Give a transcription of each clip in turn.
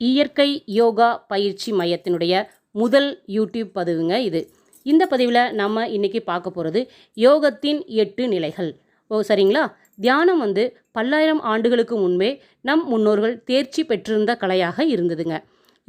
இயற்கை யோகா பயிற்சி மையத்தினுடைய முதல் யூடியூப் பதிவுங்க இது. இந்த பதிவில் நம்ம இன்றைக்கி பார்க்க போகிறது யோகத்தின் எட்டு நிலைகள். ஓ சரிங்களா? தியானம் வந்து பல்லாயிரம் ஆண்டுகளுக்கு முன்பே நம் முன்னோர்கள் தேர்ச்சி பெற்றிருந்த கலையாக இருந்ததுங்க.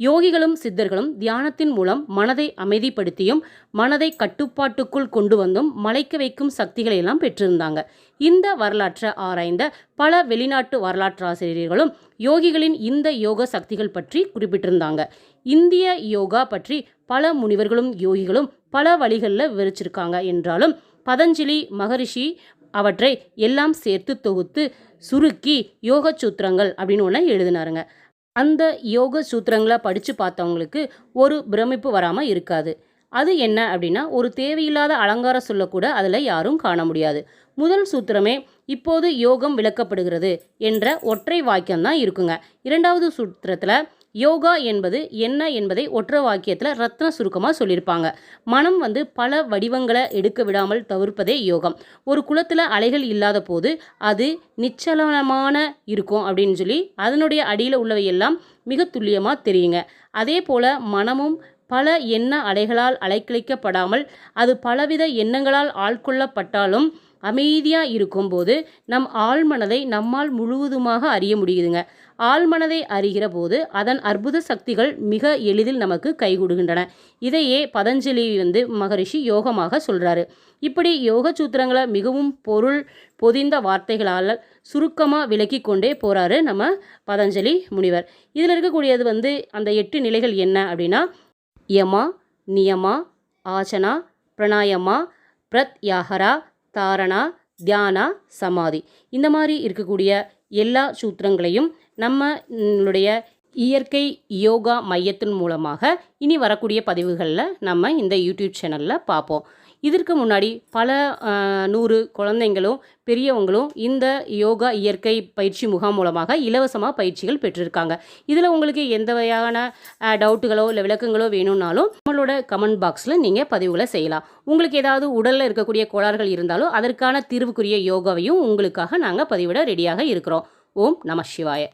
யோகிகளும் சித்தர்களும் தியானத்தின் மூலம் மனதை அமைதிப்படுத்தியும் மனதை கட்டுப்பாட்டுக்குள் கொண்டு வந்தும் மலைக்க வைக்கும் சக்திகளை எல்லாம் பெற்றிருந்தாங்க. இந்த வரலாற்றை ஆராய்ந்த பல வெளிநாட்டு வரலாற்றாசிரியர்களும் யோகிகளின் இந்த யோக சக்திகள் பற்றி குறிப்பிட்டிருந்தாங்க. இந்திய யோகா பற்றி பல முனிவர்களும் யோகிகளும் பல வழிகளில் விவரிச்சிருக்காங்க என்றாலும் பதஞ்சலி மகரிஷி அவற்றை எல்லாம் சேர்த்து தொகுத்து சுருக்கி யோக சூத்திரங்கள் அப்படின்னு ஒன்று எழுதினாருங்க. அந்த யோக சூத்திரங்களை படித்து பார்த்தவங்களுக்கு ஒரு பிரமிப்பு வராமல் இருக்காது. அது என்ன அப்படின்னா ஒரு தேவையில்லாத அலங்கார சொல்லக்கூட அதில் யாரும் காண முடியாது. முதல் சூத்திரமே இப்போது யோகம் விளக்கப்படுகிறது என்ற ஒற்றை வாக்கியம்தான் இருக்குங்க. இரண்டாவது சூத்திரத்தில் யோகா என்பது என்ன என்பதை ஒற்றை வாக்கியத்தில் ரத்ன சுருக்கமாக சொல்லியிருப்பாங்க. மனம் வந்து பல வடிவங்களை எடுக்க விடாமல் தவிர்ப்பதே யோகம். ஒரு குளத்தில் அலைகள் இல்லாத போது அது நிச்சலனமான இருக்கும் அப்படின்னு சொல்லி அதனுடைய அடியில் உள்ளவையெல்லாம் மிக துல்லியமாக தெரியுங்க. அதே போல் மனமும் பல எண்ண அலைகளால் அலைக்கழிக்கப்படாமல் அது பலவித எண்ணங்களால் ஆட்கொள்ளப்பட்டாலும் அமைதியாக இருக்கும்போது நம் ஆழ்மனதை நம்மால் முழுவதுமாக அறிய முடியுதுங்க. ஆழ்மனதை அறிகிற போது அதன் அற்புத சக்திகள் மிக எளிதில் நமக்கு கைகூடுகின்றன. இதையே பதஞ்சலி வந்து மகரிஷி யோகமாக சொல்கிறாரு இப்படி யோக சூத்திரங்களை மிகவும் பொருள் பொதிந்த வார்த்தைகளால் சுருக்கமாக விளக்கி கொண்டே போகிறாரு நம்ம பதஞ்சலி முனிவர். இதில் இருக்கக்கூடியது வந்து அந்த எட்டு நிலைகள் என்ன அப்படின்னா யமா நியமா ஆசனா பிரணாயமா பிரத்யாகரா தாரணா தியானா சமாதி. இந்த மாதிரி இருக்கக்கூடிய எல்லா சூத்திரங்களையும் நம்மளுடைய இயற்கை யோகா மையத்தின் மூலமாக இனி வரக்கூடிய பதிவுகளில் நம்ம இந்த யூடியூப் சேனலில் பார்ப்போம். இதற்கு முன்னாடி பல நூறு குழந்தைங்களும் பெரியவங்களும் இந்த யோகா இயற்கை பயிற்சி முகாம் மூலமாக இலவசமாக பயிற்சிகள் பெற்றிருக்காங்க. இதில் உங்களுக்கு எந்த வகையான டவுட்டுகளோ இல்லை விளக்கங்களோ வேணும்னாலும் நம்மளோட கமெண்ட் பாக்ஸில் நீங்கள் பதிவுகளை செய்யலாம். உங்களுக்கு ஏதாவது உடலில் இருக்கக்கூடிய கோளாறுகள் இருந்தாலும் அதற்கான தீர்வுக்குரிய யோகாவையும் உங்களுக்காக நாங்கள் பதிவிட ரெடியாக இருக்கிறோம். ஓம் நம சிவாய.